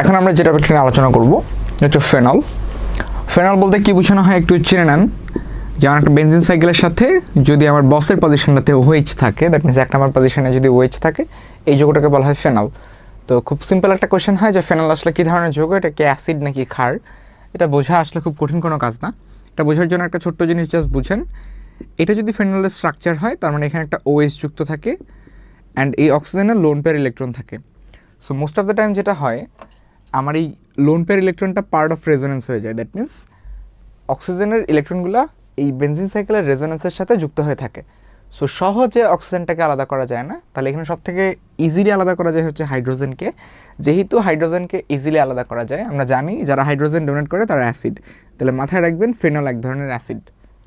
এখন আমরা যেটা নিয়ে আলোচনা করব হচ্ছে ফেনল ফেনল বলতে কি বোঝানো হয় একটু চিনে নেন। যেমন একটা বেঞ্জিন সাইকেলের সাথে যদি আমার বসের পজিশনটাতে ওয়েজ থাকে দ্যাট মিনস এক নম্বর পজিশনে যদি ওয়েজ থাকে, এই যৌগটাকে বলা হয় ফেনল তো খুব সিম্পল একটা কোয়েশ্চেন হয় যে ফেনল আসলে কী ধরনের যৌগ? এটা কি অ্যাসিড নাকি ক্ষার? এটা বোঝা আসলে খুব কঠিন কোনো কাজ না। এটা বোঝার জন্য একটা ছোট্ট জিনিস জাস্ট বুঝেন। এটা যদি ফেনলের স্ট্রাকচার হয়, তার মানে এখানে একটা ওএস যুক্ত থাকে অ্যান্ড এই অক্সিজেনের লোন পেয়ার ইলেকট্রন থাকে। So most of the time যেটা হয় আমার এই লোন পেয়ার ইলেকট্রনটা পার্ট অফ রেজোনেন্স হয়ে যায়। দ্যাট মিন্স অক্সিজেনের ইলেকট্রনগুলো এই বেনজিন সাইকেলের রেজোনেন্সের সাথে যুক্ত হয়ে থাকে। সো সহজে অক্সিজেনটাকে আলাদা করা যায় না। তাহলে এখানে সব থেকে ইজিলি আলাদা করা যায় হচ্ছে হাইড্রোজেনকে যেহেতু হাইড্রোজেনকে ইজিলি আলাদা করা যায়, আমরা জানি যারা হাইড্রোজেন ডোনেট করে তারা অ্যাসিড তাহলে মাথায় রাখবেন ফেনল এক ধরনের অ্যাসিড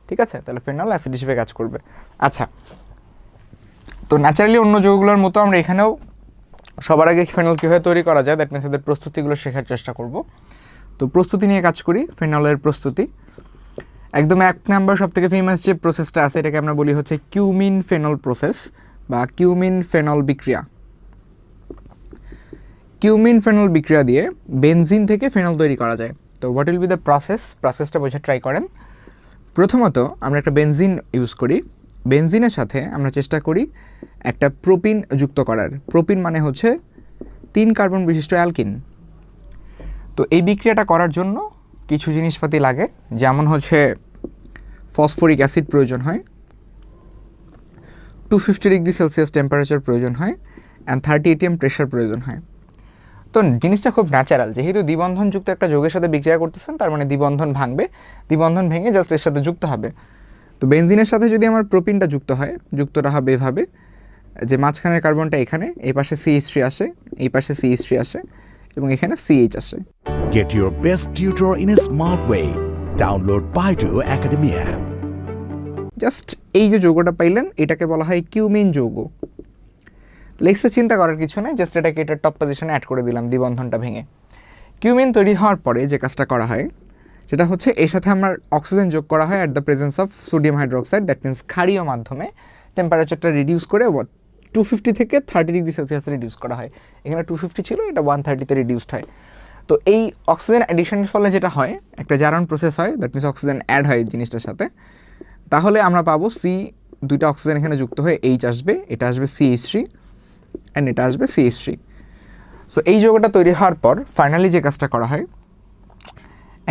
ঠিক আছে? তাহলে ফেনল অ্যাসিড হিসেবে কাজ করবে। আচ্ছা তো ন্যাচারালি অন্য যৌগগুলোর মতো আমরা এখানেও সবার আগে ফেনল কীভাবে তৈরি করা যায় দ্যাট মিনস এদের প্রস্তুতিগুলো শেখার চেষ্টা করব। তো প্রস্তুতি নিয়ে কাজ করি ফেনলের প্রস্তুতি। একদম এক নাম্বার সব থেকে ফেমাস যে প্রসেসটা আছে, এটাকে আমরা বলি হচ্ছে কিউমিন ফেনল প্রসেস বা কিউমিন ফেনল বিক্রিয়া। কিউমিন ফেনল বিক্রিয়া দিয়ে বেনজিন থেকে ফেনল তৈরি করা যায়। তো what will be the process প্রসেসটা বোঝা ট্রাই করেন। প্রথমত আমরা একটা বেনজিন ইউজ করি। বেনজিনের সাথে আমরা চেষ্টা করি একটা প্রোপিন যুক্ত করার। প্রোপিন মানে হচ্ছে তিন কার্বন বিশিষ্ট অ্যালকিন। তো এই বিক্রিয়াটা করার জন্য কিছু জিনিসপাতি লাগে, যেমন হচ্ছে ফসফরিক অ্যাসিড প্রয়োজন হয় two fifty degree Celsius temperature প্রয়োজন হয় অ্যান্ড থার্টি এটিএম প্রেশার প্রয়োজন হয়। তো জিনিসটা খুব ন্যাচারাল যেহেতু দ্বিবন্ধনযুক্ত একটা যোগের সাথে বিক্রিয়া করতেছেন, তার মানে দ্বিবন্ধন ভাঙবে, দ্বিবন্ধন ভেঙে জাস্ট এর সাথে যুক্ত হবে। তো বেনজিনের সাথে যদি আমার প্রোপিনটা যুক্ত হয় যুক্তটা হবে এভাবে যে মাঝখানের কার্বনটা এখানে এই পাশে সিএইচ থ্রি আসে এই পাশে সিএইচ থ্রি আসে এবং এখানে সিএইচ আসে। Get your best tutor in a smart way. Download Baidu Academy app just এই যে যৌগটা পাইলেন এটাকে বলা হয় কিউমিন যৌগ। লেক্সটা চিন্তা করার কিছু নেই জাস্ট এটাকে এটার টপ পজিশনে অ্যাড করে দিলাম দ্বিবন্ধনটা ভেঙে। কিউমিন তৈরি হওয়ার পরে যে কাজটা করা হয় সেটা হচ্ছে এর সাথে আমার অক্সিজেন যোগ করা হয় at the presence of sodium hydroxide that means ক্ষারীয় মাধ্যমে। টেম্পারেচারটা রিডিউস করে টু ফিফটি থেকে থার্টি ডিগ্রি সেলসিয়াসে রিডিউস করা হয়। এখানে টু ফিফটি ছিল, এটা ওয়ান থার্টিতে রিডিউসড হয়। তো এই অক্সিজেন অ্যাডিশনের ফলে যেটা হয়, একটা জারণ প্রসেস হয় দ্যাট মিনস অক্সিজেন অ্যাড হয় জিনিসটার সাথে। তাহলে আমরা পাবো সি দুইটা অক্সিজেন এখানে যুক্ত হয়ে এইচ আসবে, এটা আসবে সিএইচ থ্রি অ্যান্ড এটা আসবে সিএইচ থ্রি সো এই যোগটা তৈরি হওয়ার পর ফাইনালি যে কাজটা করা হয়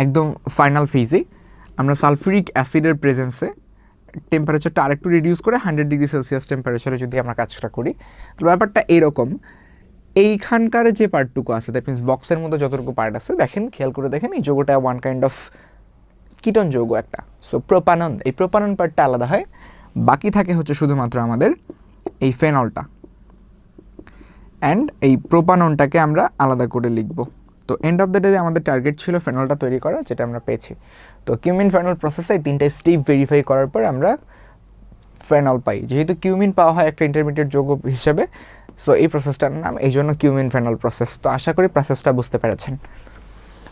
একদম ফাইনাল ফেজে আমরা সালফিউরিক অ্যাসিডের প্রেজেন্সে টেম্পারেচারটা আরেকটু রিডিউস করে হান্ড্রেড ডিগ্রি সেলসিয়াস টেম্পারেচারে যদি আমরা কাজটা করি। তো ব্যাপারটা এরকম। এইখানকার যে পার্টটুকু আছে দ্যাট মিনস বক্সের মধ্যে যতটুকু পার্ট আছে, দেখেন, খেয়াল করে দেখেন, এই যোগটা ওয়ান কাইন্ড অফ কিটন যৌগ একটা। সো প্রোপানন এই প্রোপানন পার্টটা আলাদা হয়। বাকি থাকে হচ্ছে শুধুমাত্র আমাদের এই ফেনলটা অ্যান্ড এই প্রোপাননটাকে আমরা আলাদা করে লিখব। তো এন্ড অফ দ্য ডে আমাদের টার্গেট ছিল ফেনলটা তৈরি করা, যেটা আমরা পেয়েছি। তো কিউমিন ফেনল প্রসেসে এই তিনটা স্টেপ ভেরিফাই করার পর আমরা ফেনল পাই। যেহেতু কিউমিন পাওয়া হয় একটা ইন্টারমিডিয়েট যোগ হিসেবে সো এই প্রসেসটার নাম, এই জন্য কিউমিন ফেনল প্রসেস তো আশা করি প্রসেসটা বুঝতে পেরেছেন।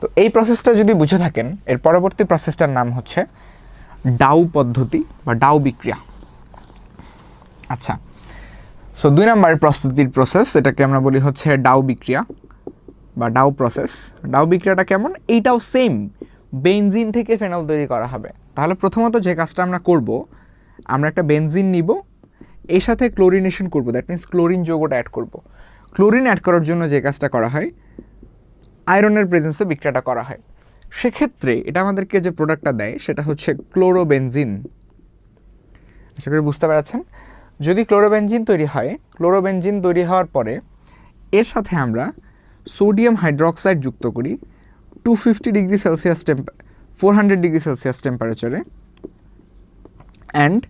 তো এই প্রসেসটা যদি বুঝে থাকেন, এর পরবর্তী প্রসেসটার নাম হচ্ছে ডাউ পদ্ধতি বা ডাউ বিক্রিয়া। আচ্ছা সো দুই নম্বর প্রস্তুতির প্রসেস এটাকে আমরা বলি হচ্ছে ডাউ বিক্রিয়া। বা ডাউ প্রসেস, ডাউ বিক্রিয়াটা কেমন? এইটাও সেম বেনজিন থেকে ফেনল তৈরি করা হবে। তাহলে প্রথমত যে কাজটা আমরা করব, আমরা একটা বেনজিন নিব, এর সাথে ক্লোরিনেশন করব দ্যাট মিনস ক্লোরিন যৌগটা অ্যাড করব। ক্লোরিন অ্যাড করার জন্য যে কাজটা করা হয় আয়রনের প্রেজেন্সে বিক্রিয়াটা করা হয়। সেক্ষেত্রে এটা আমাদেরকে যে প্রোডাক্টটা দেয়, সেটা হচ্ছে ক্লোরোবেনজিন আশা করি বুঝতে পারছেন? যদি ক্লোরোবেনজিন তৈরি হয় ক্লোরোবেনজিন তৈরি হওয়ার পরে, এর সাথে আমরা সোডিয়াম হাইড্রোক্সাইড যুক্ত করি two fifty degree Celsius temp four hundred degree Celsius টেম্পারেচারে অ্যান্ড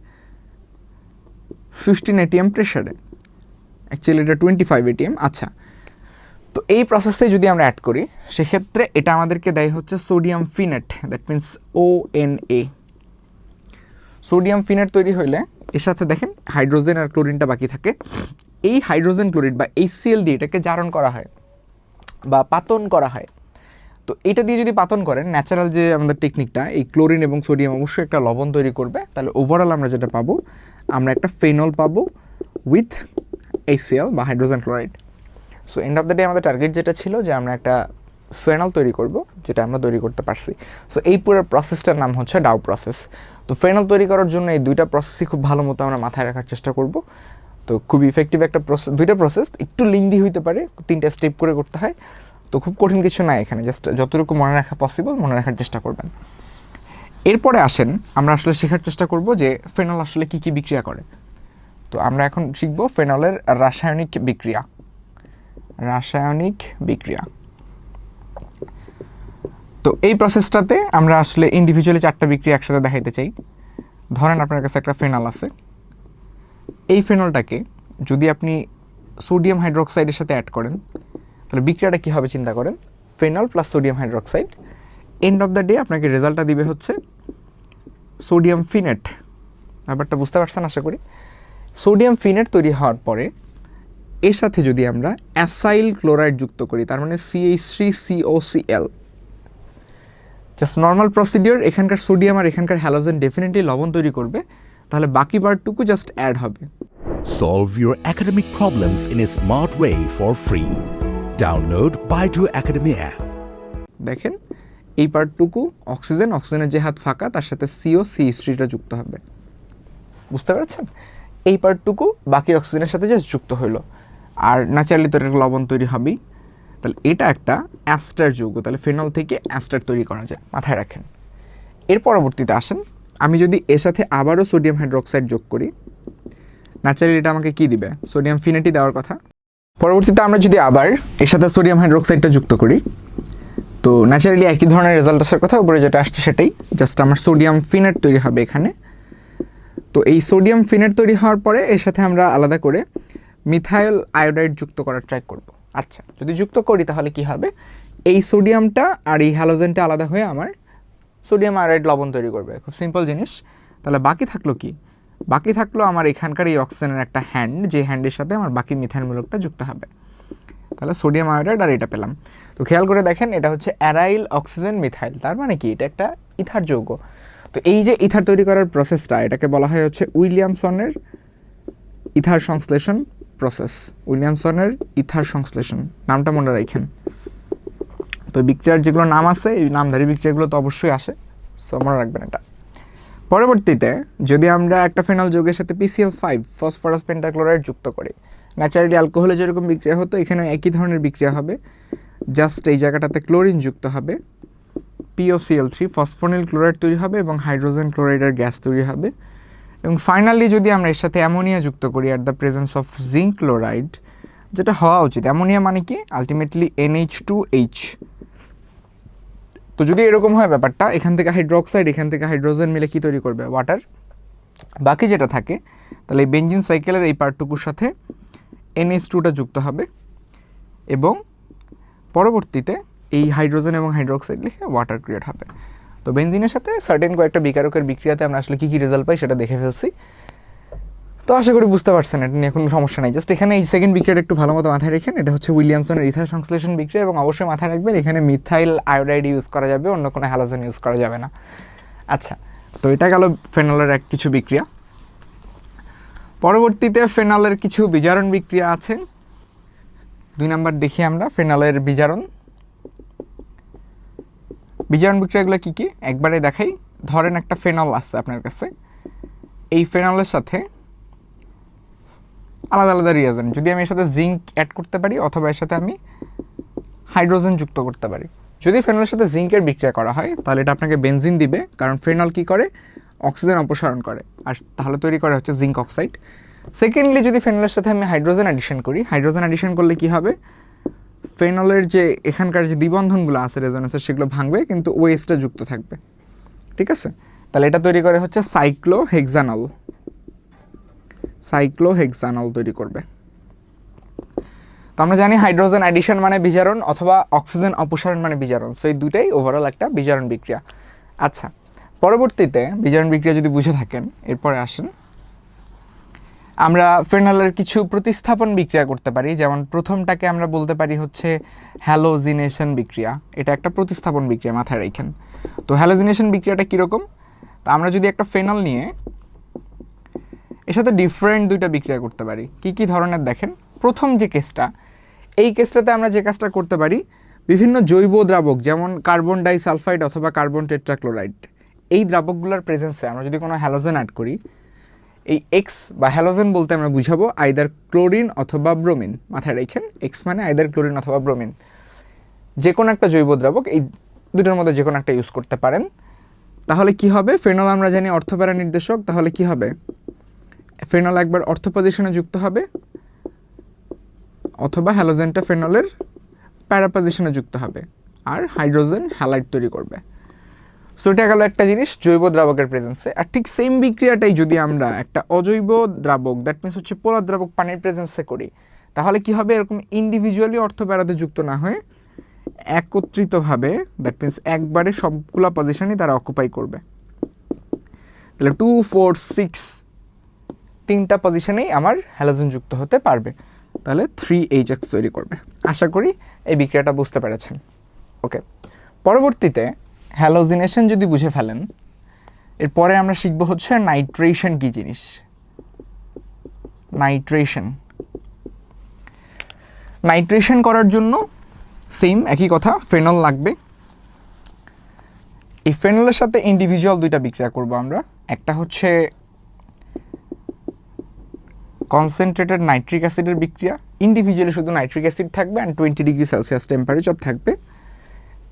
ফিফটিন এটিএম প্রেশারে অ্যাকচুয়ালি এটা টোয়েন্টি ফাইভ এটিএম আচ্ছা। তো এই প্রসেসে যদি আমরা অ্যাড করি, সেক্ষেত্রে এটা আমাদেরকে দেয় হচ্ছে sodium phenate that means O N A sodium phenate তৈরি হইলে, এর সাথে দেখেন হাইড্রোজেন আর ক্লোরিনটা বাকি থাকে। এই হাইড্রোজেন ক্লোরিন বা এই সিএল দিয়ে এটাকে জারণ করা হয়। বা পাতন করা হয়। তো এটা দিয়ে যদি পাতন করেন ন্যাচারাল যে আমাদের টেকনিকটা এই ক্লোরিন এবং সোডিয়াম অবশ্যই একটা লবণ তৈরি করবে। তাহলে ওভারঅল আমরা যেটা পাবো, আমরা একটা ফেনল পাবো উইথ এইচসিএল বা hydrogen chloride so end of the day আমাদের টার্গেট যেটা ছিল যে আমরা একটা ফেনল তৈরি করব, যেটা আমরা তৈরি করতে পারছি। সো এই পুরো প্রসেসটার নাম হচ্ছে ডাউ প্রসেস তো ফেনল তৈরি করার জন্য এই দুইটা প্রসেসই খুব ভালো মতো আমরা মাথায় রাখার চেষ্টা করব। তো খুব ইফেক্টিভ একটা প্রসেস দুইটা প্রসেস একটু লিংদি হইতে পারে, তিনটা স্টেপ করে করতে হয়। তো খুব কঠিন কিছু না এখানে জাস্ট যতটুকু মনে রাখা পসিবল মনে রাখার চেষ্টা করবেন। এরপরে আসেন, আমরা আসলে শেখার চেষ্টা করব যে ফেনল আসলে কি কি বিক্রিয়া করে। তো আমরা এখন শিখব ফেনলের রাসায়নিক বিক্রিয়া। রাসায়নিক বিক্রিয়া। তো এই প্রসেসটাতে আমরা আসলে ইন্ডিভিজুয়ালি চারটা বিক্রিয়া একসাথে দেখাইতে চাই। ধরেন আপনার কাছে একটা ফেনাল আছে। এই ফেনলটাকে যদি আপনি সোডিয়াম হাইড্রোক্সাইডের সাথে অ্যাড করেন, তাহলে বিক্রিয়াটা কী হবে চিন্তা করেন? Phenol plus sodium hydroxide end of the day আপনাকে রেজাল্টটা দিবে হচ্ছে সোডিয়াম ফিনেট ব্যাপারটা বুঝতে পারছেন আশা করি? সোডিয়াম ফিনেট তৈরি হওয়ার পরে এর সাথে যদি আমরা অ্যাসাইল ক্লোরাইড যুক্ত করি, তার মানে CH three COCl just normal procedure এখানকার সোডিয়াম আর এখানকার হ্যালোজেন ডেফিনেটলি লবণ তৈরি করবে। তাহলে বাকি পার্টটুকু জাস্ট অ্যাড হবে। Solve your academic problems in a smart way for free. Download Baidu Academy app. দেখেন এই পার্টটুকু অক্সিজেন অক্সিজেনের যে হাত ফাঁকা তার সাথে সিও সি স্ট্রিটা যুক্ত হবে। বুঝতে পারছেন? এই পার্টটুকু বাকি অক্সিজেনের সাথে জাস্ট যুক্ত হলো আর ন্যাচারালি তো এটা লবণ তৈরি হবেই। তাহলে এটা একটা অ্যাস্টার যৌগ তাহলে ফেনল থেকে অ্যাস্টার তৈরি করা যায় মাথায় রাখেন। এর পরবর্তীতে আসেন আমি যদি এর সাথে আবারও সোডিয়াম হাইড্রোক্সাইড যোগ করি ন্যাচারালি এটা আমাকে কী দিবে? সোডিয়াম ফিনেটি দেওয়ার কথা। পরবর্তীতে আমরা যদি আবার এর সাথে সোডিয়াম হাইড্রোক্সাইডটা যুক্ত করি, তো ন্যাচারালি একই ধরনের রেজাল্ট আসার কথা, উপরে যেটা আসছে সেটাই। জাস্ট আমার সোডিয়াম ফিনেট তৈরি হবে এখানে। তো এই সোডিয়াম ফিনেট তৈরি হওয়ার পরে এর সাথে আমরা আলাদা করে মিথাইল আয়োডাইড যুক্ত করার ট্রাই করব। আচ্ছা যদি যুক্ত করি তাহলে কি হবে? এই সোডিয়ামটা আর এই হ্যালোজেনটা আলাদা হয়ে আমার সোডিয়াম আয়োডাইড লবণ তৈরি করবে। খুব সিম্পল জিনিস। তাহলে বাকি থাকল কি? বাকি থাকল আমার এখানকার এই অক্সিজেনের একটা হ্যান্ড যে হ্যান্ডের সাথে আমার বাকি মিথাইলমূলকটা যুক্ত হবে। তাহলে সোডিয়াম আয়োডাইড আর এটা পেলাম। তো খেয়াল করে দেখেন, এটা হচ্ছে অ্যারাইল অক্সিজেন মিথাইল তার মানে কি? এটা একটা ইথার যৌগ। তো এই যে ইথার তৈরি করার প্রসেসটা এটাকে বলা হয় হচ্ছে উইলিয়ামসনের ইথার সংশ্লেষণ প্রসেস উইলিয়ামসনের ইথার সংশ্লেষণ। নামটা মনে রাখেন। তো বিক্রিয়ার যেগুলো নাম আছে, এই নামধারী বিক্রিয়াগুলো তো অবশ্যই আসে। সো মনে রাখবেন এটা। পরবর্তীতে, যদি আমরা একটা ফেনল যৌগের সাথে পিসিএল ফাইভ ফসফরাস পেন্টাক্লোরাইড যুক্ত করি ন্যাচারালি অ্যালকোহলে যেরকম বিক্রিয়া হতো এখানে একই ধরনের বিক্রিয়া হবে। জাস্ট এই জায়গাটাতে ক্লোরিন যুক্ত হবে। পিওসিএল থ্রি ফসফোনিল ক্লোরাইড তৈরি হবে এবং হাইড্রোজেন ক্লোরাইডের গ্যাস তৈরি হবে। এবং ফাইনালি যদি আমরা এর সাথে অ্যামোনিয়া যুক্ত করি at the presence of zinc chloride যেটা হওয়া উচিত। অ্যামোনিয়া মানে কি? আলটিমেটলি এনএইচ টু এইচ তো যদি এরকম হয় ব্যাপারটা, এখান থেকে হাইড্রোক্সাইড এখান থেকে হাইড্রোজেন মিলে কী তৈরি করবে? ওয়াটার বাকি যেটা থাকে, তাহলে এই বেঞ্জিন সাইকেলের এই পার্টটুকুর সাথে এনএস টুটা যুক্ত হবে এবং পরবর্তীতে এই হাইড্রোজেন এবং হাইড্রোক্সাইড লিখে ওয়াটার ক্রিয়েট হবে। তো বেঞ্জিনের সাথে সার্টেন কয়েকটা বিকারকের বিক্রিয়াতে আমরা আসলে কী কী রেজাল্ট পাই সেটা দেখে ফেলছি। তো আশা করি বুঝতে পারছেন, এটা নিয়ে কোনো সমস্যা নেই। জাস্ট এখানে এই সেকেন্ড বিক্রিয়াটা একটু ভালো মতো মাথায় রেখেন, এটা হচ্ছে উইলিয়ামসনের ইথার সংশ্লেষণ বিক্রিয়া এবং অবশ্যই মাথায় রাখবেন, এখানে মিথাইল আয়োডাইড ইউজ করা যাবে, অন্য কোনো হ্যালোজেন ইউজ করা যাবে না। আচ্ছা তো এটা গেল ফেনলের এক কিছু বিক্রিয়া। পরবর্তীতে ফেনলের কিছু বিজারণ বিক্রিয়া আছে। দুই নাম্বার দেখি আমরা ফেনলের বিজারণ। বিজারণ বিক্রিয়াগুলো কী কী? একবারে দেখাই। ধরেন একটা ফেনল আছে আপনার কাছে। এই ফেনলের সাথে আলাদা আলাদা রিয়াজেন্ট যদি আমি এর সাথে জিঙ্ক অ্যাড করতে পারি অথবা এর সাথে আমি হাইড্রোজেন যুক্ত করতে পারি। যদি ফেনলের সাথে জিঙ্কের বিক্রিয়া করা হয়, তাহলে এটা আপনাকে বেনজিন দিবে, কারণ ফেনল কী করে? অক্সিজেন অপসারণ করে। আর তাহলে তৈরি করে হচ্ছে জিঙ্ক অক্সাইড সেকেন্ডলি যদি ফেনলের সাথে আমি হাইড্রোজেন অ্যাডিশন করি হাইড্রোজেন অ্যাডিশন করলে কি হবে? ফেনলের যে এখানকার যে দ্বিবন্ধনগুলো আছে রেজোনেন্সের সেগুলো ভাঙবে, কিন্তু ওয়েসটা যুক্ত থাকবে। ঠিক আছে? তাহলে এটা তৈরি করে হচ্ছে সাইক্লো হেক্সানল সাইক্লোহেক্সানল তৈরি করবে। তো আমরা জানি হাইড্রোজেন অ্যাডিশন মানে বিজারণ অথবা অক্সিজেন অপসারণ মানে বিজারণ। সো এই দুটাই ওভারঅল একটা বিজারণ বিক্রিয়া। আচ্ছা পরবর্তীতে বিজারণ বিক্রিয়া যদি বুঝে থাকেন, এরপরে আসেন। আমরা ফেনলের কিছু প্রতিস্থাপন বিক্রিয়া করতে পারি, যেমন প্রথমটাকে আমরা বলতে পারি হচ্ছে হ্যালোজিনেশন বিক্রিয়া। এটা একটা প্রতিস্থাপন বিক্রিয়া মাথায় রাখেন। তো হ্যালোজিনেশন বিক্রিয়াটা কীরকম? তো আমরা যদি একটা ফেনল নিয়ে এর সাথে ডিফারেন্ট দুইটা বিক্রিয়া করতে পারি। কি কি ধরনের দেখেন? প্রথম যে কেসটা এই কেসটাতে আমরা যে কাজটা করতে পারি, বিভিন্ন জৈব দ্রাবক, যেমন কার্বন ডাইসালফাইড অথবা কার্বন টেট্রাক্লোরাইড এই দ্রাবকগুলোর প্রেজেন্সে আমরা যদি কোনো হ্যালোজেন অ্যাড করি, এই এক্স বা হ্যালোজেন বলতে আমরা বুঝাবো আইদার ক্লোরিন অথবা ব্রোমিন মাথায় রেখেন এক্স মানে আইদার ক্লোরিন অথবা ব্রোমিন যে কোনো একটা জৈব দ্রাবক, এই দুটোর মধ্যে যে কোনো একটা ইউজ করতে পারেন। তাহলে কি হবে? ফেনল আমরা জানি অর্থপ্যারা নির্দেশক, তাহলে কি হবে? ফেনল একবার অর্থ পজিশনে যুক্ত হবে, অথবা হ্যালোজেনটা ফেনলের প্যারা পজিশনে যুক্ত হবে, আর হাইড্রোজেন হ্যালাইড তৈরি করবে। সো এটা গেল একটা জিনিস, জৈব দ্রাবকের প্রেজেন্সে আর ঠিক সেম বিক্রিয়াটাই যদি আমরা একটা অজৈব দ্রাবক দ্যাট মিনস হচ্ছে পোলার দ্রাবক পানির প্রেজেন্সে করি, তাহলে কি হবে? এরকম ইন্ডিভিজুয়ালি অর্থপ্যারাতে যুক্ত না হয়ে একত্রিতভাবে দ্যাট মিনস একবারে সবগুলা পজিশনই তারা অকুপাই করবে। তাহলে টু ফোর সিক্স তিনটা পজিশনেই আমার হ্যালোজেন যুক্ত হতে পারবে। তাহলে থ্রি এইচ এক্স তৈরি করবে। আশা করি এই বিক্রিয়াটা বুঝতে পেরেছেন। ওকে পরবর্তীতে হ্যালোজিনেশন যদি বুঝে ফেলেন, এরপরে আমরা শিখব হচ্ছে নাইট্রেশন কী জিনিস। নাইট্রেশন নাইট্রেশন করার জন্য সেম একই কথা ফেনল লাগবে। এই ফেনলের সাথে ইন্ডিভিজুয়াল দুইটা বিক্রিয়া করব আমরা। একটা হচ্ছে কনসেন্ট্রেটেড নাইট্রিক অ্যাসিডের বিক্রিয়া ইন্ডিভিজুয়ালি শুধু নাইট্রিক অ্যাসিড থাকবে and twenty degree Celsius temperature থাকবে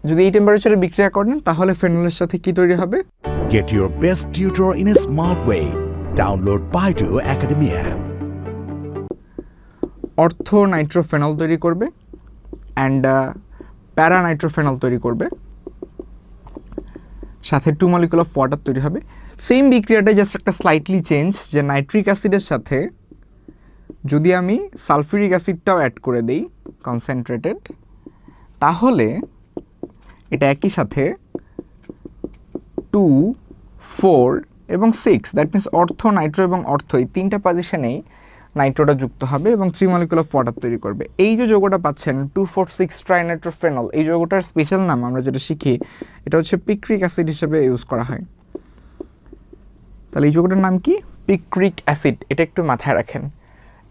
যদি এই টেম্পারেচারে বিক্রিয়া করেন তাহলে ফেনলের সাথে কি তৈরি হবে Get your best tutor in a smart way. Download Baidu Academy app. Ortho nitrophenol তৈরি করবে অ্যান্ড প্যারা নাইট্রোফেনল তৈরি করবে সাথে টু মলিকুল অফ ওয়াটার তৈরি হবে সেম বিক্রিয়াটা জাস্ট একটা স্লাইটলি চেঞ্জ যে নাইট্রিক অ্যাসিডের সাথে যদি আমি সালফিউরিক অ্যাসিডটাও অ্যাড করে দেই কনসেন্ট্রেটেড তাহলে এটা একই সাথে টু ফোর এবং six that means ortho nitro এবং অর্থ, এই তিনটা পজিশনেই নাইট্রোটা যুক্ত হবে এবং থ্রি মলিকুল অফ ওয়াটার তৈরি করবে। এই যে যৌগটা পাচ্ছেন টু ফোর সিক্স ট্রাইনাইট্রোফেনল এই যৌগটার স্পেশাল নাম আমরা যেটা শিখি, এটা হচ্ছে পিক্রিক অ্যাসিড হিসেবে ইউজ করা হয়। তাহলে এই যৌগটার নাম কি? পিক্রিক অ্যাসিড এটা একটু মাথায় রাখেন।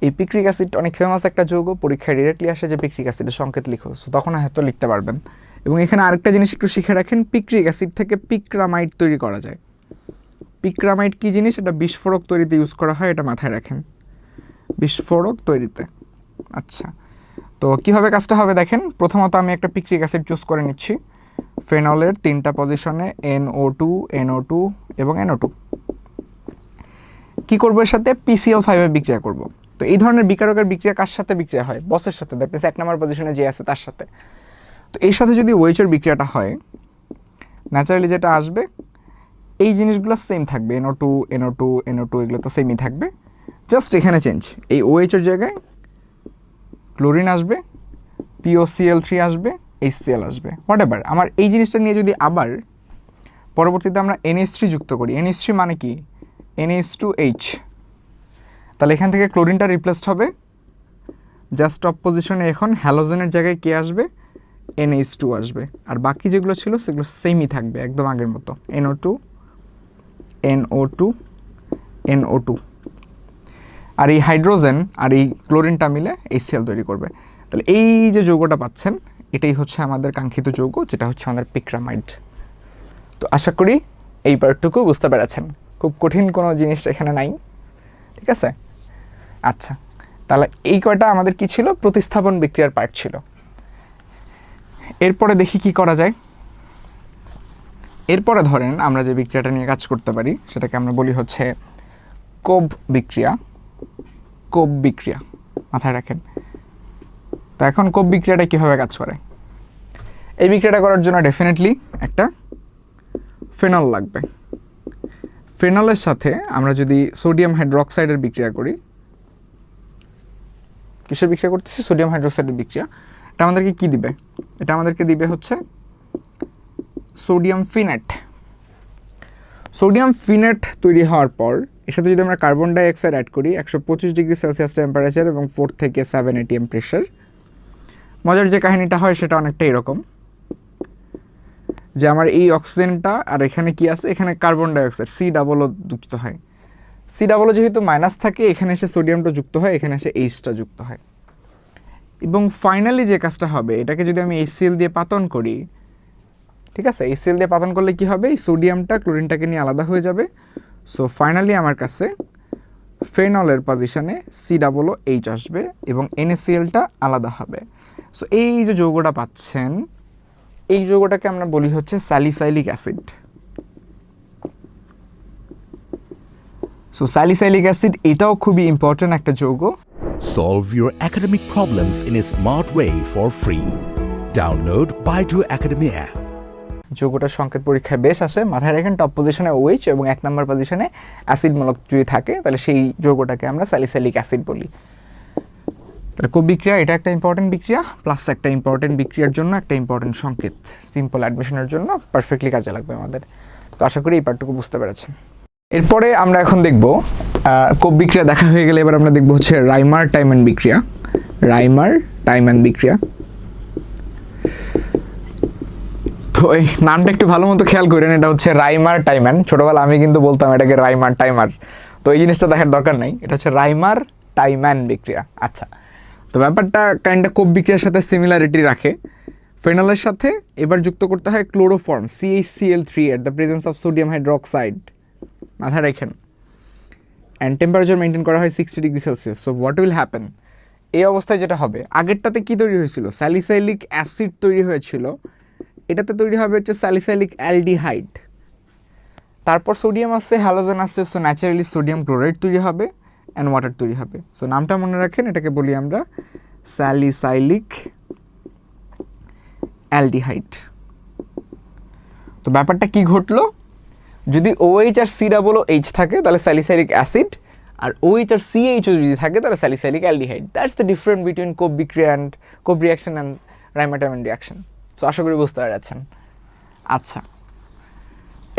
এই পিক্রিক অ্যাসিড, অনেক ফেমাস একটা যৌগ, পরীক্ষায় ডিরেক্টলি আসে যে পিক্রিক অ্যাসিডের সংকেত লিখো। So, তখন হয়তো লিখতে পারবেন। এবং এখানে আরেকটা জিনিস একটু শিখে রাখেন, পিক্রিক অ্যাসিড থেকে পিক্রামাইট তৈরি করা যায়। পিক্রামাইট কী জিনিস? এটা বিস্ফোরক তৈরিতে ইউজ করা হয়, এটা মাথায় রাখেন। বিস্ফোরক তৈরিতে। আচ্ছা। তো, কীভাবে কাজটা হবে দেখেন? প্রথমত আমি একটা পিক্রিক অ্যাসিড চুজ করে নিচ্ছি। ফেনলের তিনটা পজিশনে N O two NO two এবং এনও টু কী করব এর সাথে? পিসিএল ফাইভে বিক্রিয়া করব। তো এই ধরনের বিকারকের বিক্রিয়া কার সাথে বিক্রিয়া হয়? বসের সাথে দ্যাট মিনস এক নম্বর পজিশনে যে আছে তার সাথে। তো এর সাথে যদি ওয়েচের বিক্রিয়াটা হয় ন্যাচারালি যেটা আসবে, এই জিনিসগুলো সেম থাকবে NO two NO two NO two এগুলো তো সেমই থাকবে। জাস্ট এখানে চেঞ্জ এই ওএইচের জায়গায় ক্লোরিন আসবে পিওসিএল থ্রি আসবে এইচসিএল আসবে হোয়াট এভার আমার এই জিনিসটা নিয়ে যদি আবার পরবর্তীতে আমরা এনএস থ্রি যুক্ত করি এনএস থ্রি মানে কি? এনএস টু এইচ তাহলে এখান থেকে ক্লোরিনটা রিপ্লেসড হবে। জাস্ট টপ পজিশনে এখন হ্যালোজেনের জায়গায় কে আসবে? এনএইচ টু আসবে। আর বাকি যেগুলো ছিল, সেগুলো সেমই থাকবে, একদম আগের মতো। NO two NO two NO two আর এই হাইড্রোজেন আর এই ক্লোরিনটা মিলে এই সেল তৈরি করবে। তাহলে এই যে যৌগটা পাচ্ছেন, এটাই হচ্ছে আমাদের কাঙ্ক্ষিত যৌগ, যেটা হচ্ছে আমাদের পিক্রামাইড তো আশা করি এই পার্টটুকু বুঝতে পেরেছেন। খুব কঠিন কোনো জিনিস এখানে নাই। ঠিক আছে? আচ্ছা তাহলে এই কয়টা আমাদের কি ছিল? প্রতিস্থাপন বিক্রিয়ার পার্ট ছিল। এরপরে দেখি কি করা যায়। এরপরে ধরেন আমরা যে বিক্রিয়াটা নিয়ে কাজ করতে পারি, সেটাকে আমরা বলি হচ্ছে কোব বিক্রিয়া। কোব বিক্রিয়া, মাথায় রাখেন। তো এখন কোব বিক্রিয়াটা কীভাবে কাজ করে? এই বিক্রিয়াটা করার জন্য ডেফিনেটলি একটা ফেনল লাগবে। ফেনলের সাথে আমরা যদি সোডিয়াম হাইড্রোক্সাইডের বিক্রিয়া করি কিসের বিক্রিয়া করতেছি? সোডিয়াম হাইড্রোক্সাইডের বিক্রিয়া। এটা আমাদেরকে কি দিবে? এটা আমাদেরকে দিবে হচ্ছে সোডিয়াম ফিনেট। সোডিয়াম ফিনেট তৈরি হওয়ার পর, এর সাথে যদি আমরা কার্বন ডাইঅক্সাইড অ্যাড করি, একশো পঁচিশ ডিগ্রি সেলসিয়াস টেম্পারেচার এবং ফোর থেকে সেভেন এটিএম প্রেশার মজার যে কাহিনীটা হয়, সেটা অনেকটা এরকম। যে আমার এই অক্সিজেনটা আর এখানে কি আছে? এখানে কার্বন ডাইঅক্সাইড সি ডাবলও যুক্ত হয়। সি ডাবলও যেহেতু মাইনাস থাকে, এখানে এসে সোডিয়ামটা যুক্ত হয়, এখানে এসে এইচটা যুক্ত হয়। এবং ফাইনালি যে কাজটা হবে, এটাকে যদি আমি এইচসিএল দিয়ে পাতন করি, ঠিক আছে? এইচসিএল দিয়ে পাতন করলে কি হবে? এই সোডিয়ামটা ক্লোরিনটাকে নিয়ে আলাদা হয়ে যাবে। সো ফাইনালি আমার কাছে ফেনলের পজিশনে সি ডাবলও এইচ আসবে এবং এনএসিএলটা আলাদা হবে। সো এই যে যৌগটা পাচ্ছেন, এই যৌগটাকে আমরা বলি হচ্ছে salicylic acid so salicylic acid এটাও খুবই ইম্পর্ট্যান্ট একটা যৌগ। Solve your academic problems in a smart way for free. Download Baidu Academy app. যৌগটার সংকেত পরীক্ষায় বেশ আসে। মাথায় রাখেন টপ পজিশনে ওইচ এবং এক নম্বর পজিশনে অ্যাসিডমূলক যদি থাকে তাহলে সেই যৌগটাকে আমরা স্যালিসাইলিক অ্যাসিড বলি। তাহলে কোপ বিক্রিয়া? এটা একটা ইম্পর্টেন্ট বিক্রিয়া প্লাস একটা ইম্পর্টেন্ট বিক্রিয়ার জন্য একটা ইম্পর্টেন্ট সংকেত। সিম্পল অ্যাডমিশনের জন্য পারফেক্টলি কাজে লাগবে আমাদের। তো আশা করি এই পার্টটুকু বুঝতে পেরেছেন। এরপরে আমরা এখন দেখব কোপ বিক্রিয়া দেখা হয়ে গেলে এবার আমরা দেখব হচ্ছে রাইমার টাইম্যান বিক্রিয়া। রাইমার টাইম্যান বিক্রিয়া। তো এই নামটা একটু ভালো মতো খেয়াল করেন, এটা হচ্ছে রাইমার টাইম্যান ছোটবেলা আমি কিন্তু বলতাম এটাকে রাইমার টাইমার। তো এই জিনিসটা দেখার দরকার নাই, এটা হচ্ছে রাইমার টাইম্যান বিক্রিয়া। আচ্ছা তো ব্যাপারটা কাইন্ডটা কোপ বিক্রিয়ার সাথে সিমিলারিটি রাখে। ফেনলের সাথে এবার যুক্ত করতে হয় chloroform CHCl three at the presence of sodium hydroxide মাথায় রাখেন। অ্যান্ড টেম্পারেচার মেনটেন করা হয় sixty degree Celsius so what will happen এই অবস্থায় যেটা হবে, আগেরটাতে কী তৈরি হয়েছিল? স্যালিসাইলিক অ্যাসিড তৈরি হয়েছিল। এটাতে তৈরি হবে হচ্ছে স্যালিসাইলিক অ্যালডিহাইড তারপর সোডিয়াম আসছে হ্যালোজেন আসছে সো ন্যাচারালি সোডিয়াম ক্লোরাইড তৈরি হবে অ্যান্ড ওয়াটার তৈরি হবে। সো নামটা মনে রাখেন, এটাকে বলি আমরা স্যালিসাইলিক অ্যালডিহাইড তো ব্যাপারটা কি ঘটলো? যদি OH আর সি ডাবল এইচ থাকে, তাহলে স্যালিসাইলিক অ্যাসিড আর OH আর CH যদি থাকে, তাহলে salicylic aldehyde that's the different between Kolbe বিক্রিয়া and Kolbe reaction and Reimer Tiemann reaction so আশা করি বুঝতে পারছেন। আচ্ছা।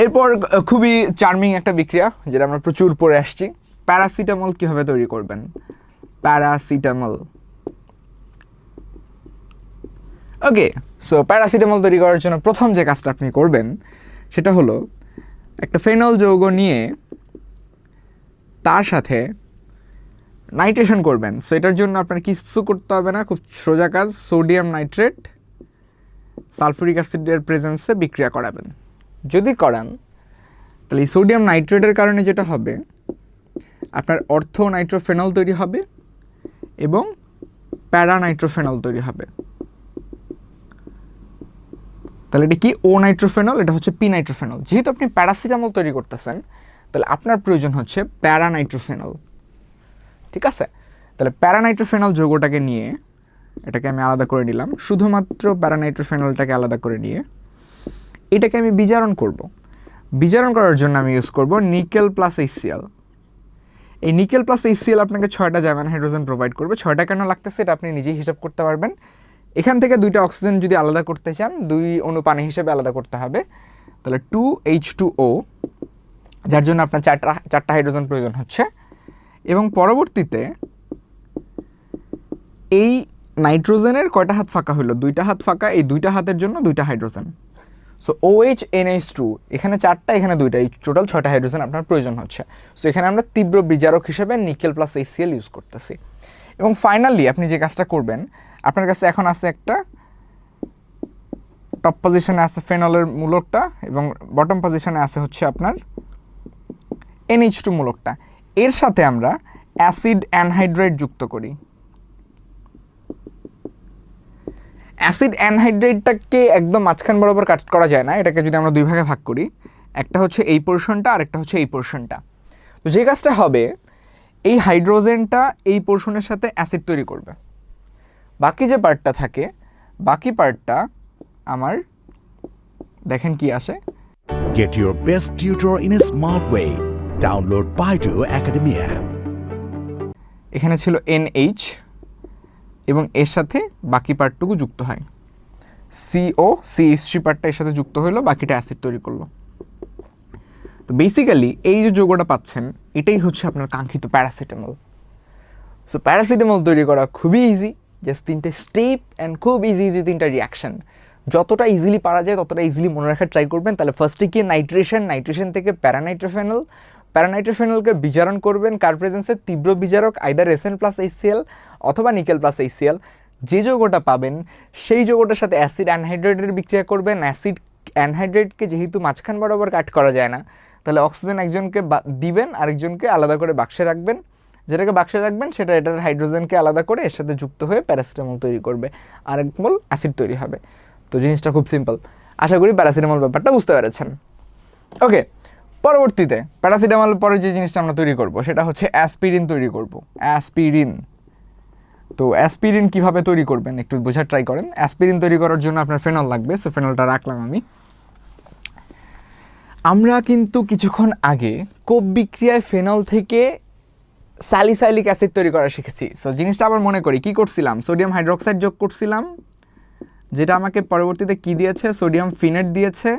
এরপর খুবই চার্মিং একটা বিক্রিয়া, যেটা আমরা প্রচুর পড়ে আসছি। প্যারাসিটামল কীভাবে তৈরি করবেন? প্যারাসিটামল ওকে সো প্যারাসিটামল তৈরি করার জন্য প্রথম যে কাজটা আপনি করবেন, সেটা হলো একটা ফেনল যৌগ নিয়ে তার সাথে নাইট্রেশন করবেন। সো এটার জন্য আপনার কিছু করতে হবে না, খুব সোজা কাজ সোডিয়াম নাইট্রেট সালফুরিক অ্যাসিডের প্রেজেন্সে বিক্রিয়া করাবেন। যদি করান, তাহলে এই সোডিয়াম নাইট্রেটের কারণে যেটা হবে, আপনার অর্থ নাইট্রোফেনল তৈরি হবে এবং প্যারা নাইট্রোফেনল তৈরি হবে। তাহলে এটা কি ও নাইট্রোফেনল এটা হচ্ছে পি নাইট্রোফেনল যেহেতু আপনি প্যারাসিটামল তৈরি করতেছেন, তাহলে আপনার প্রয়োজন হচ্ছে প্যারা নাইট্রোফেনল ঠিক আছে? তাহলে প্যারা নাইট্রোফেনল যৌগটাকে নিয়ে, এটাকে আমি আলাদা করে নিলাম। শুধুমাত্র প্যারা নাইট্রোফেনলটাকে আলাদা করে নিয়ে, এটাকে আমি বিজারণ করব। বিজারণ করার জন্য আমি ইউজ করব নিকেল প্লাস এইচসিএল এই নিকেল প্লাস এইচসিএল আপনাকে ছয়টা জার্মান হাইড্রোজেন প্রোভাইড করবে। ছয়টা কেন লাগতেছে, এটা আপনি নিজেই হিসাব করতে পারবেন। এখান থেকে দুইটা অক্সিজেন যদি আলাদা করতে চান, দুই অণু পানি হিসেবে আলাদা করতে হবে। তাহলে টু এইচ টু ও যার জন্য আপনার চারটা চারটা হাইড্রোজেন প্রয়োজন হচ্ছে। এবং পরবর্তীতে এই নাইট্রোজেনের কয়টা হাত ফাঁকা হলো দুইটা হাত ফাঁকা, এই দুইটা হাতের জন্য দুইটা hydrogen so O H N H two এখানে চারটা, এখানে দুইটা, এই টোটাল ছয়টা হাইড্রোজেন আপনার প্রয়োজন হচ্ছে। সো এখানে আমরা তীব্র বিজারক হিসেবে নিকেল প্লাস এইসিএল ইউজ করতেছি। এবং ফাইনালি আপনি যে কাজটা করবেন আপনার কাছে এখন আছে একটা টপ পজিশনে আছে ফেনলের মূলকটা এবং বটম পজিশনে আছে হচ্ছে আপনার এনএইচ টু মূলকটা। এর সাথে আমরা অ্যাসিড অ্যানহাইড্রেট যুক্ত করি। অ্যাসিড অ্যানহাইড্রেটটাকে একদম মাঝখান বরাবর কাট করা যায় না, এটাকে যদি আমরা দুই ভাগে ভাগ করি, একটা হচ্ছে এই পোর্শনটা আর একটা হচ্ছে এই পোর্শনটা তো যে কাজটা হবে, এই হাইড্রোজেনটা এই পোর্শনের সাথে অ্যাসিড তৈরি করবে। বাকি যে পার্টটা থাকে বাকি পার্টটা আমার দেখেন কি আসে। Get your best tutor in a smart way. Download Baidu Academy app এখানে ছিল এনএইচ এবং এর সাথে বাকি পার্টটুকু যুক্ত হয়। সিও সিএইচ থ্রি পার্টটা এর সাথে যুক্ত হলো বাকিটা অ্যাসিড তৈরি করল। তো বেসিক্যালি এই যে যৌগটা পাচ্ছেন এটাই হচ্ছে আপনার কাঙ্ক্ষিত প্যারাসিটামল সো প্যারাসিটামল তৈরি করা খুবই ইজি জাস্ট তিনটে স্টেপ অ্যান্ড খুব ইজি ইজি তিনটা রিয়াকশন যতটা ইজিলি পারা যায়, ততটা ইজিলি মনে রাখার ট্রাই করবেন। তাহলে ফার্স্টে গিয়ে নাইট্রেশন নাইট্রেশন থেকে প্যারানাইট্রোফেনল প্যারানাইট্রোফেনলকে বিজারণ করবেন। কার প্রেজেন্সে তীব্র বিজারক আইদার এসএন প্লাস এইচসিএল অথবা নিকেল প্লাস এইচসিএল যে যৌগটা পাবেন, সেই যৌগটার সাথে অ্যাসিড অ্যানহাইড্রেটের বিক্রিয়া করবেন। অ্যাসিড অ্যানহাইড্রেটকে যেহেতু মাঝখান বরাবর কাট করা যায় না, তাহলে অক্সিজেন একজনকে দিবেন, আরেকজনকে আলাদা করে বাক্সে রাখবেন। যেটাকে বাক্সে রাখবেন, সেটা এটার হাইড্রোজেনকে আলাদা করে এর সাথে যুক্ত হয়ে প্যারাসিটামল তৈরি করবে। আর এক মোল অ্যাসিড তৈরি হবে। তো জিনিসটা খুব সিম্পল। আশা করি প্যারাসিটামল ব্যাপারটা বুঝতে পেরেছেন। ওকে, পরবর্তীতে প্যারাসিটামল পরে যে জিনিসটা আমরা তৈরি করব, সেটা হচ্ছে অ্যাসপিরিন তৈরি করব। অ্যাসপিরিন। তো অ্যাসপিরিন কীভাবে তৈরি করবেন একটু বোঝার ট্রাই করেন। অ্যাসপিরিন তৈরি করার জন্য আপনার ফেনল লাগবে, সো ফেনলটা রাখলাম আমি। আমরা কিন্তু কিছুক্ষণ আগে কোপ বিক্রিয়ায় ফেনল থেকে স্যালিসাইলিক অ্যাসিড তৈরি করা শিখেছি। সো জিনিসটা আবার মনে করি, কি করছিলাম? সোডিয়াম হাইড্রোক্সাইড যোগ করছিলাম, যেটা আমাকে পরবর্তীতে কি দিয়েছে? সোডিয়াম ফিনেট দিয়েছে।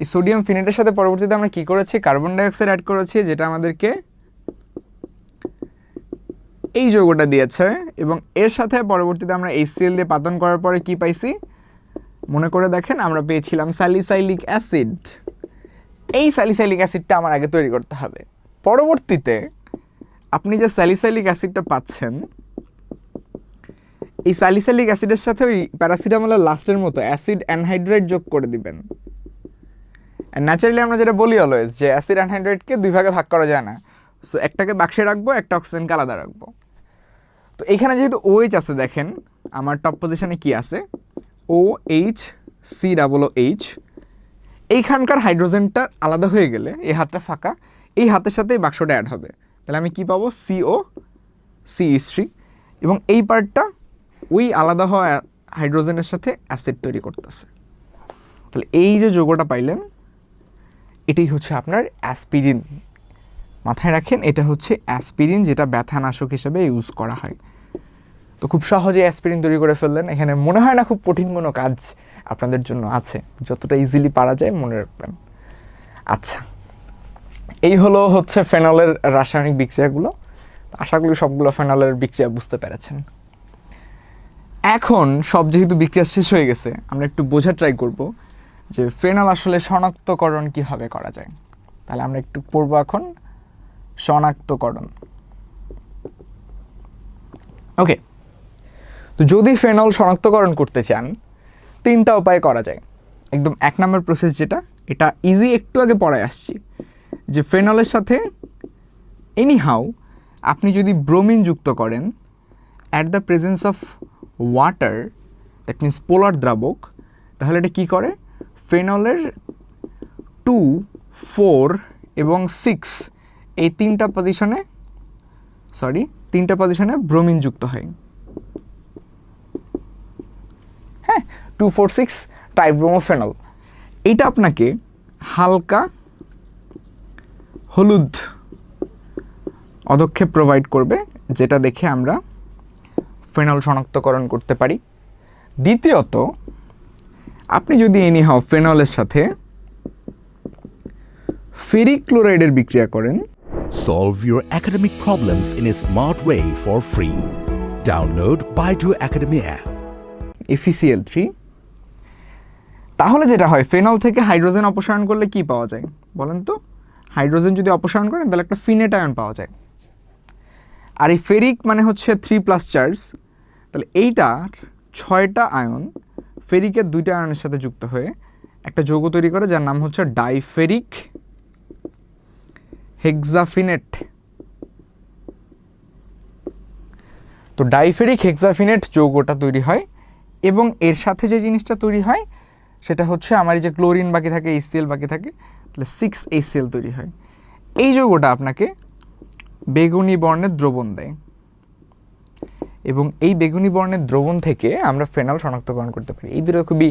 এই সোডিয়াম ফিনেটের সাথে পরবর্তীতে আমরা কি করেছি? কার্বন ডাইঅক্সাইড অ্যাড করেছি, যেটা আমাদেরকে এই যৌগটা দিয়েছে। এবং এর সাথে পরবর্তীতে আমরা এই সিএল দিয়ে পাতন করার পরে কি পাইছি? মনে করে দেখেন, আমরা পেয়েছিলাম স্যালিসাইলিক অ্যাসিড এই স্যালিসাইলিক অ্যাসিডটা আমার আগে তৈরি করতে হবে। পরবর্তীতে আপনি যে স্যালিসাইলিক অ্যাসিডটা পাচ্ছেন, এই স্যালিসাইলিক অ্যাসিডের সাথে ওই প্যারাসিটামলের লাস্টের মতো অ্যাসিড অ্যানহাইড্রেট যোগ করে দিবেন। ন্যাচারালি আমরা যেটা বলি অলওয়েজ যে অ্যাসিড অ্যানহাইড্রেটকে দুই ভাগে ভাগ করা যায় না। সো একটাকে বাক্সে রাখব, একটা অক্সিজেনকে আলাদা রাখব। তো এখানে যেহেতু ওএইচ আছে দেখেন, আমার টপ পজিশনে কি আছে? O H C double H এইখানকার হাইড্রোজেনটা আলাদা হয়ে গেলে এই হাতটা ফাঁকা, এই হাতের সাথে এই বাক্সটা অ্যাড হবে। তাহলে আমি কি পাবো? সিও সি থ্রি এবং এই পার্টটা ওই আলাদা হওয়া হাইড্রোজেনের সাথে অ্যাসিড তৈরি করতেছে। তাহলে এই যে যোগটা পাইলেন, এটাই হচ্ছে আপনার অ্যাসপিরিন মাথায় রাখেন, এটা হচ্ছে অ্যাসপিরিন যেটা ব্যথানাশক হিসেবে ইউজ করা হয়। তো খুব সহজে অ্যাসপিরিন তৈরি করে ফেললেন। এখানে মনে হয় না খুব কঠিন কোনো কাজ আপনাদের জন্য আছে। যতটা ইজিলি পারা যায় মনে রাখবেন। আচ্ছা এই হলো হচ্ছে ফেনলের রাসায়নিক বিক্রিয়াগুলো। আশা করি সবগুলো ফেনলের বিক্রিয়া বুঝতে পেরেছেন। এখন সব যেহেতু বিক্রিয়া শেষ হয়ে গেছে, আমরা একটু বোঝার ট্রাই করব যে ফেনল আসলে শনাক্তকরণ কীভাবে করা যায়। তাহলে আমরা একটু পড়ব এখন শনাক্তকরণ। ওকে তো যদি ফেনল শনাক্তকরণ করতে চান, তিনটা উপায় করা যায়। একদম এক নম্বর প্রসেস যেটা, এটা ইজি একটু আগে পড়ায় আসছি। যে ফেনলের সাথে এনি হাউ আপনি যদি ব্রোমিন যুক্ত করেন at the presence of water that means polar দ্রাবক, তাহলে এটা কী করে? ফেনলের টু ফোর এবং সিক্স এই তিনটা পজিশনে সরি তিনটা পজিশনে ব্রোমিন যুক্ত হয়। হ্যাঁ টু ফোর সিক্স টাইব্রোমোফেনল এইটা আপনাকে হালকা হলুদ অদক্ষেপ প্রোভাইড করবে যেটা দেখে আমরা ফেনল শনাক্তকরণ করতে পারি দ্বিতীয়ত আপনি যদি এনিহাও ফেনলের সাথে ফেরিক ক্লোরাইডের বিক্রিয়া করেন Solve your academic problems in a smart way for free. Download Baidu Academy app. FeCl three তাহলে যেটা হয় ফেনল থেকে হাইড্রোজেন অপসারণ করলে কি পাওয়া যায় বলেন তো হাইড্রোজেন যদি অপসারণ করেন, তাহলে একটা ফিনেট আয়ন পাওয়া যায়। আর এই ফেরিক মানে হচ্ছে থ্রি প্লাস চার্জ। তাহলে এইটার ছয়টা আয়ন ফেরিকের দুইটা আয়নের সাথে যুক্ত হয়ে একটা যৌগ তৈরি করে, যার নাম হচ্ছে ডাইফেরিক হেক্সাফিনেট। তো ডাইফেরিক হেক্সাফিনেট যৌগটা তৈরি হয় এবং এর সাথে যে জিনিসটা তৈরি হয়, সেটা হচ্ছে আমার যে ক্লোরিন বাকি থাকে, এইচসিএল বাকি থাকে তাহলে সিক্স এইচসিএল তৈরি হয়। এই যৌগটা আপনাকে বেগুনি বর্ণের দ্রবণ দেয়। এবং এই বেগুনি বর্ণের দ্রবণ থেকে আমরা ফেনল শনাক্তকরণ করতে পারি। এই দুটো খুবই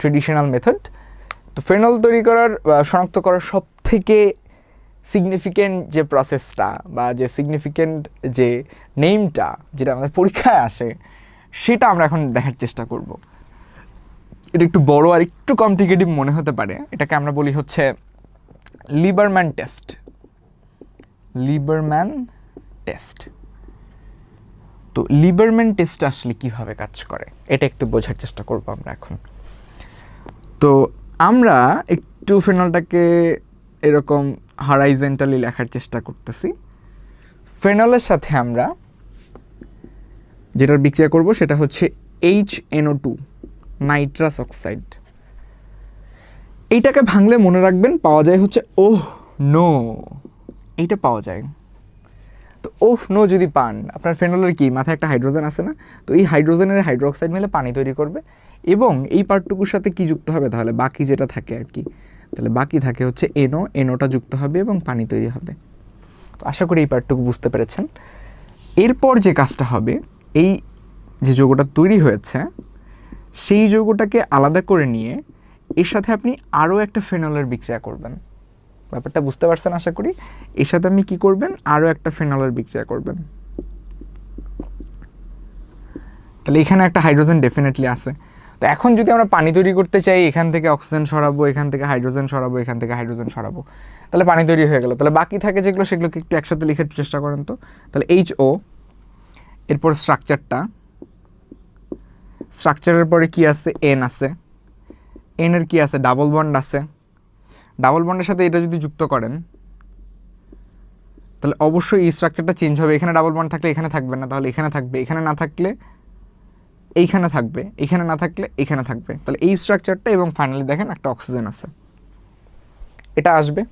ট্রেডিশনাল মেথড তো ফেনল তৈরি করার শনাক্ত করার সব থেকে সিগনিফিকেন্ট যে প্রসেসটা বা যে সিগনিফিকেন্ট যে নেমটা যেটা আমাদের পরীক্ষায় আসে, সেটা আমরা এখন দেখার চেষ্টা করব। এটা একটু বড় আর একটু কমপ্লিকেটিভ মনে হতে পারে। এটাকে আমরা বলি হচ্ছে লিবারম্যান টেস্ট লিবারম্যান টেস্ট তো লিবারম্যান টেস্ট আসলে কীভাবে কাজ করে, এটা একটু বোঝার চেষ্টা করব আমরা এখন। তো আমরা একটু ফেনলটাকে এরকম হারাইজেন্টালি লেখার চেষ্টা করতেছি। ফেনলের সাথে আমরা যেটার বিক্রিয়া করব সেটা হচ্ছে H NO two nitrous oxide এইটাকে ভাঙলে মনে রাখবেন পাওয়া যায় হচ্ছে ওহ, নো। এইটা পাওয়া যায়। তো ওহ, নো যদি পান, আপনার ফেনলের কি, মাথায় একটা হাইড্রোজেন আছে না? তো এই হাইড্রোজেনের হাইড্রোক্সাইড মিলে পানি তৈরি করবে এবং এই পার্টটুকুর সাথে কি যুক্ত হবে? তাহলে বাকি যেটা থাকে আর কি, তাহলে বাকি থাকে হচ্ছে এনো এনোটা যুক্ত হবে এবং পানি তৈরি হবে। তো আশা করি এই পার্টটুকু বুঝতে পেরেছেন। এরপর যে কাজটা হবে, এই যে যৌগটা তৈরি হয়েছে, সেই যৌগটাকে আলাদা করে নিয়ে এর সাথে আপনি আরও একটা ফেনলের বিক্রিয়া করবেন। ব্যাপারটা বুঝতে পারছেন আশা করি? এর সাথে আপনি কি করবেন? আরও একটা ফেনলের বিক্রিয়া করবেন। তাহলে এখানে একটা হাইড্রোজেন ডেফিনেটলি আছে। তো এখন যদি আমরা পানি তৈরি করতে চাই, এখান থেকে অক্সিজেন সরাবো, এখান থেকে হাইড্রোজেন সরাবো, এখান থেকে হাইড্রোজেন সরাবো, তাহলে পানি তৈরি হয়ে গেল। তাহলে বাকি থাকে যেগুলো, সেগুলোকে একটু একসাথে লিখে চেষ্টা করেন তো। তাহলে এইচ ও এরপর স্ট্রাকচারটা স্ট্রাকচারের পরে কি আছে? এন আছে। এন এর কি আছে? ডাবল বন্ড আছে। ডাবল বন্ডের সাথে এটা যদি যুক্ত করেন, তাহলে অবশ্যই এই স্ট্রাকচারটা চেঞ্জ হবে। এখানে ডাবল বন্ড থাকলে এখানে থাকবে না, তাহলে এখানে থাকবে। এখানে না থাকলে এইখানে থাকবে। এখানে না থাকলে এখানে থাকবে। তাহলে এই স্ট্রাকচারটা এবং ফাইনালি দেখেন একটা অক্সিজেন আছে। এটা আসবে,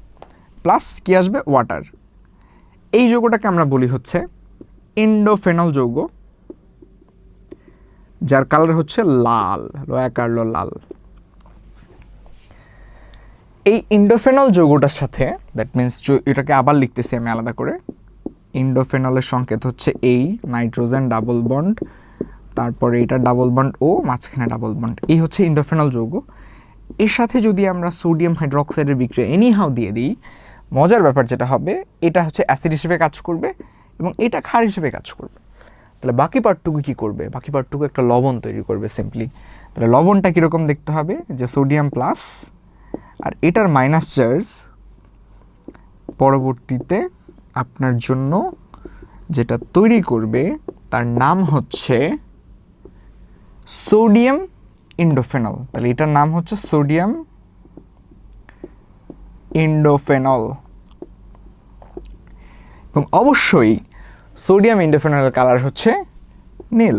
প্লাস কি আসবে? ওয়াটার। এই যৌগটাকে আমরা বলি হচ্ছে এন্ডোফেনল যৌগ, যার কালার হচ্ছে লাল, লয়া কার্লো লাল। এই ইন্ডোফেনল যৌগটার সাথে দ্যাট মিন্স এটাকে আবার লিখতেছি আমি আলাদা করে, ইন্ডোফেনলের সংকেত হচ্ছে এই নাইট্রোজেন ডাবল বন্ড তারপরে এটা ডাবল বন্ড ও মাঝখানে ডাবল বন্ড এই হচ্ছে ইন্ডোফেনল যৌগ। এর সাথে যদি আমরা সোডিয়াম হাইড্রোক্সাইডের বিক্রিয়া এনিহাও দিয়ে দিই, মজার ব্যাপার যেটা হবে, এটা হচ্ছে অ্যাসিড হিসেবে কাজ করবে এবং এটা ক্ষার হিসেবে কাজ করবে। তাহলে বাকি পার্টটুকু কী করবে? বাকি পার্টটুকু একটা লবণ তৈরি করবে সিম্পলি তাহলে লবণটা কীরকম দেখতে হবে? যে সোডিয়াম প্লাস আর এটার মাইনাস চার্জ পরবর্তীতে আপনার জন্য যেটা তৈরি করবে, তার নাম হচ্ছে সোডিয়াম ইন্ডোফেনল তাহলে এটার নাম হচ্ছে সোডিয়াম ইন্ডোফেনল এবং অবশ্যই সোডিয়াম ইন্ডোফেনলের কালার হচ্ছে নীল।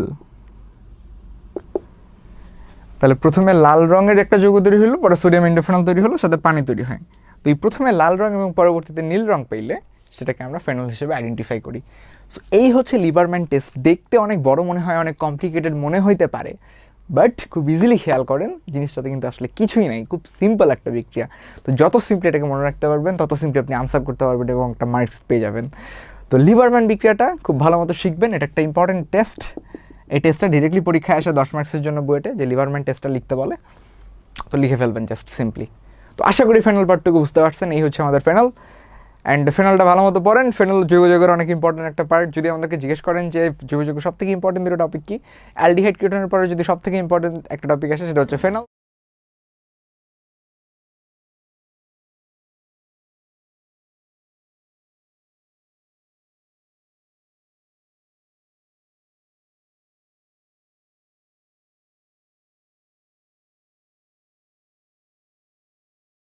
তাহলে প্রথমে লাল রঙের একটা যৌগ তৈরি হলো পরে সোডিয়াম ইন্ডোফেনল তৈরি হলো, সাথে পানি তৈরি হয়। তো এই প্রথমে লাল রং এবং পরবর্তীতে নীল রং পেলে সেটাকে আমরা ফেনল হিসেবে আইডেন্টিফাই করি। সো এই হচ্ছে লিভারম্যান টেস্ট দেখতে অনেক বড় মনে হয়, অনেক কমপ্লিকেটেড মনে হইতে পারে বাট খুব ইজিলি খেয়াল করেন, জিনিসটাতে কিন্তু আসলে কিছুই নাই, খুব সিম্পল একটা বিক্রিয়া। তো যত সিম্পলি এটাকে মনে রাখতে পারবেন, তত সিম্পলি আপনি আনসার করতে পারবেন এবং একটা মার্কস পেয়ে যাবেন। তো লিভারম্যান বিক্রিয়াটা খুব ভালো মতো শিখবেন, এটা একটা ইম্পর্টেন্ট টেস্ট এই টেস্টটা ডিরেক্টলি পরীক্ষায় আসে দশ মার্কসের জন্য বইয়েটে যে লিভারম্যান টেস্টটা লিখতে বলে। তো লিখে ফেলবেন জাস্ট সিম্পলি তো আশা করি ফেনাল পার্টটুকু বুঝতে পারছেন, এই হচ্ছে আমাদের ফেনাল অ্যান্ড ফেনালটা ভালো মতো পড়েন। ফেনাল যোগাযোগের অনেক ইম্পর্টেন্ট একটা পার্ট যদি আমাদেরকে জিজ্ঞেস করেন যে যোগাযোগ সব থেকে ইম্পর্টেন্ট দুটো টপিক কি অ্যালডিহাইড কিউটনের পরে যদি সব থেকে ইম্পর্টেন্ট একটা টপিক আসে, সেটা হচ্ছে ফেনাল